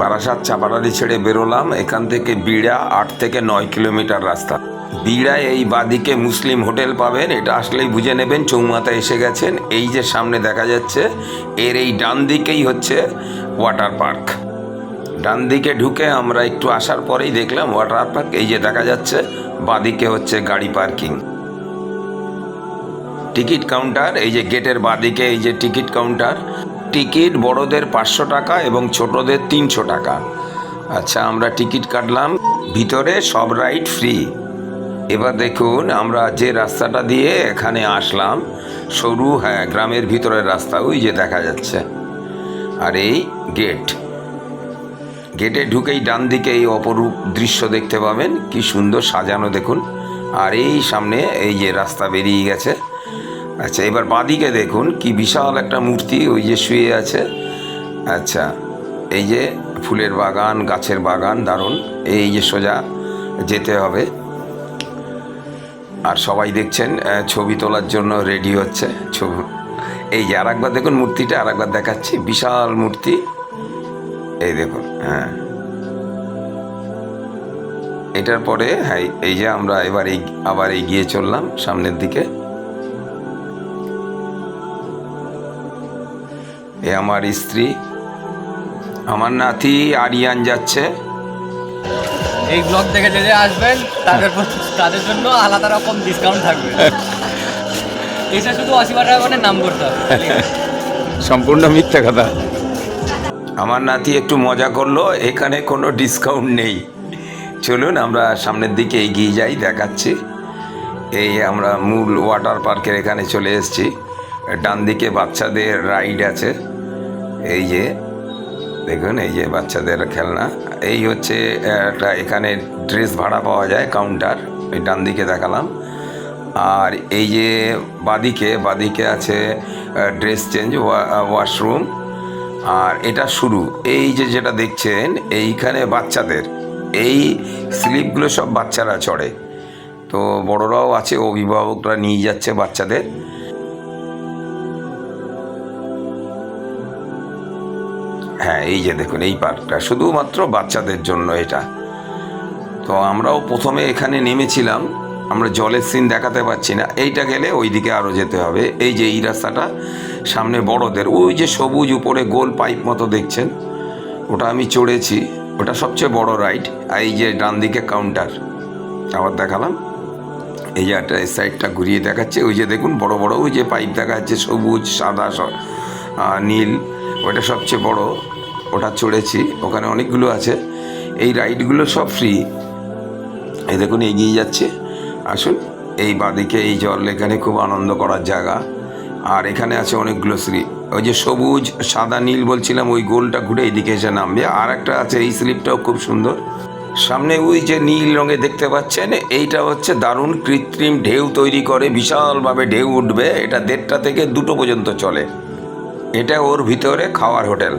বারাসাত চাপাড়ালি ছেড়ে বেরোলাম। এখান থেকে বিড়া আট থেকে নয় কিলোমিটার রাস্তা। বিড়ায় এই বাদিকে মুসলিম হোটেল পাবেন, এটা আসলেই বুঝে নেবেন, চৌমাথা এসে গেছেন। এই যে সামনে দেখা যাচ্ছে, এর এই ডান দিকেই হচ্ছে ওয়াটার পার্ক। ডান দিকে ঢুকে আমরা একটু আসার পরেই দেখলাম ওয়াটার পার্ক। এই যে দেখা যাচ্ছে, বাদিকে হচ্ছে গাড়ি পার্কিং। টিকিট কাউন্টার, এই যে গেটের বাদিকে এই যে টিকিট কাউন্টার, টিকিট বড়দের পাঁচশো টাকা এবং ছোটদের তিনশো টাকা। আচ্ছা আমরা টিকিট কাটলাম, ভিতরে সব রাইড ফ্রি। এবার দেখুন, আমরা যে রাস্তাটা দিয়ে এখানে আসলাম, সরু হ্যাঁ গ্রামের ভিতরের রাস্তা, ওই যে দেখা যাচ্ছে। আর এই গেট। গেটে ঢুকেই ডান দিকে এই অপরূপ দৃশ্য দেখতে পাবেন, কি সুন্দর সাজানো দেখুন। আর এই সামনে এই যে রাস্তা বেরিয়ে গেছে আচ্ছা এবার বাঁদিকে দেখুন, কি বিশাল একটা মূর্তি, ওই যে শুয়ে আছে। আচ্ছা এই যে ফুলের বাগান, গাছের বাগান, দারুণ। এই যে সোজা যেতে হবে। আর সবাই দেখছেন ছবি তোলার জন্য রেডি হচ্ছে। ছবি, এই যে আরেকবার দেখুন মূর্তিটা, আরেকবার দেখাচ্ছি, বিশাল মূর্তি। এই দেখুন হ্যাঁ। এটার পরে হ্যাঁ এই যে আমরা এবার এই, আবার এগিয়ে চললাম সামনের দিকে। এ আমার স্ত্রী। আমার নাতি আরিয়ান যাচ্ছে। এই ব্লগ থেকে যদি আসবেন তাদের তাদের জন্য আলাদা রকম ডিসকাউন্ট থাকবে। এসে শুধু আশি টাকা করে নাম করতে হবে। সম্পূর্ণ মিথ্যা কথা। আমার নাতি একটু মজা করল এখানে কোনো ডিসকাউন্ট নেই। চলুন আমরা সামনের দিকে এগিয়ে যাই দেখাচ্ছি। এই আমরা মূল ওয়াটার পার্কের এখানে চলে এসেছি। ডান দিকে বাচ্চাদের রাইড আছে। এই যে, দেখুন, এই যে বাচ্চাদের খেলনা। এই হচ্ছে, একটা এখানে ড্রেস ভাড়া পাওয়া যায়, কাউন্টার। এই ডান দিকে দেখালাম। আর এই যে বাদিকে বাদিকে আছে ড্রেস চেঞ্জ ওয়াশরুম। আর এটা শুরু। এই যে যেটা দেখছেন, এইখানে বাচ্চাদের। এই স্লিপগুলো সব বাচ্চারা চড়ে। তো বড়রাও আছে, অভিভাবকরা নিয়ে যাচ্ছে বাচ্চাদের। হ্যাঁ এই যে দেখুন, এই পার্কটা। শুধুমাত্র বাচ্চাদের জন্য এটা। তো আমরাও প্রথমে এখানে নেমেছিলাম। আমরা জলের সিন দেখাতে পাচ্ছি না। এইটা গেলে ওইদিকে আরও যেতে হবে। এই যে এই রাস্তাটা, সামনে বড়দের। ওই যে সবুজ উপরে গোল পাইপ মতো দেখছেন? ওটা আমি চড়েছি। ওটা সবচেয়ে বড় রাইড। আর এই যে ডান দিকে কাউন্টার। আবার দেখালাম। এই যে একটা সাইডটা ঘুরিয়ে দেখাচ্ছে। ওই যে দেখুন, বড় বড় ওই যে পাইপ দেখা যাচ্ছে, সবুজ, সাদা নীল। ওটা সবচেয়ে বড়। ওটা চড়েছি, ওখানে অনেকগুলো আছে। এই রাইডগুলো সব ফ্রি এই দেখুন, এগিয়ে যাচ্ছে। আসুন, এই বাঁদিকে এই জল, এখানে খুব আনন্দ করার জায়গা। আর এখানে আছে অনেকগুলো স্লিপ। ওই যে সবুজ, সাদা, নীল বলছিলাম, ওই গোলটা ঘুরে এইদিকে এসে নামবে। আর একটা আছে, এই স্লিপটাও খুব সুন্দর। সামনে ওই যে নীল রঙে দেখতে পাচ্ছেন, এইটা হচ্ছে দারুণ কৃত্রিম ঢেউ তৈরি করে, বিশালভাবে ঢেউ উঠবে। এটা দেড়টা থেকে দুটো পর্যন্ত চলে। এটা ওর ভিতরে খাওয়ার হোটেল।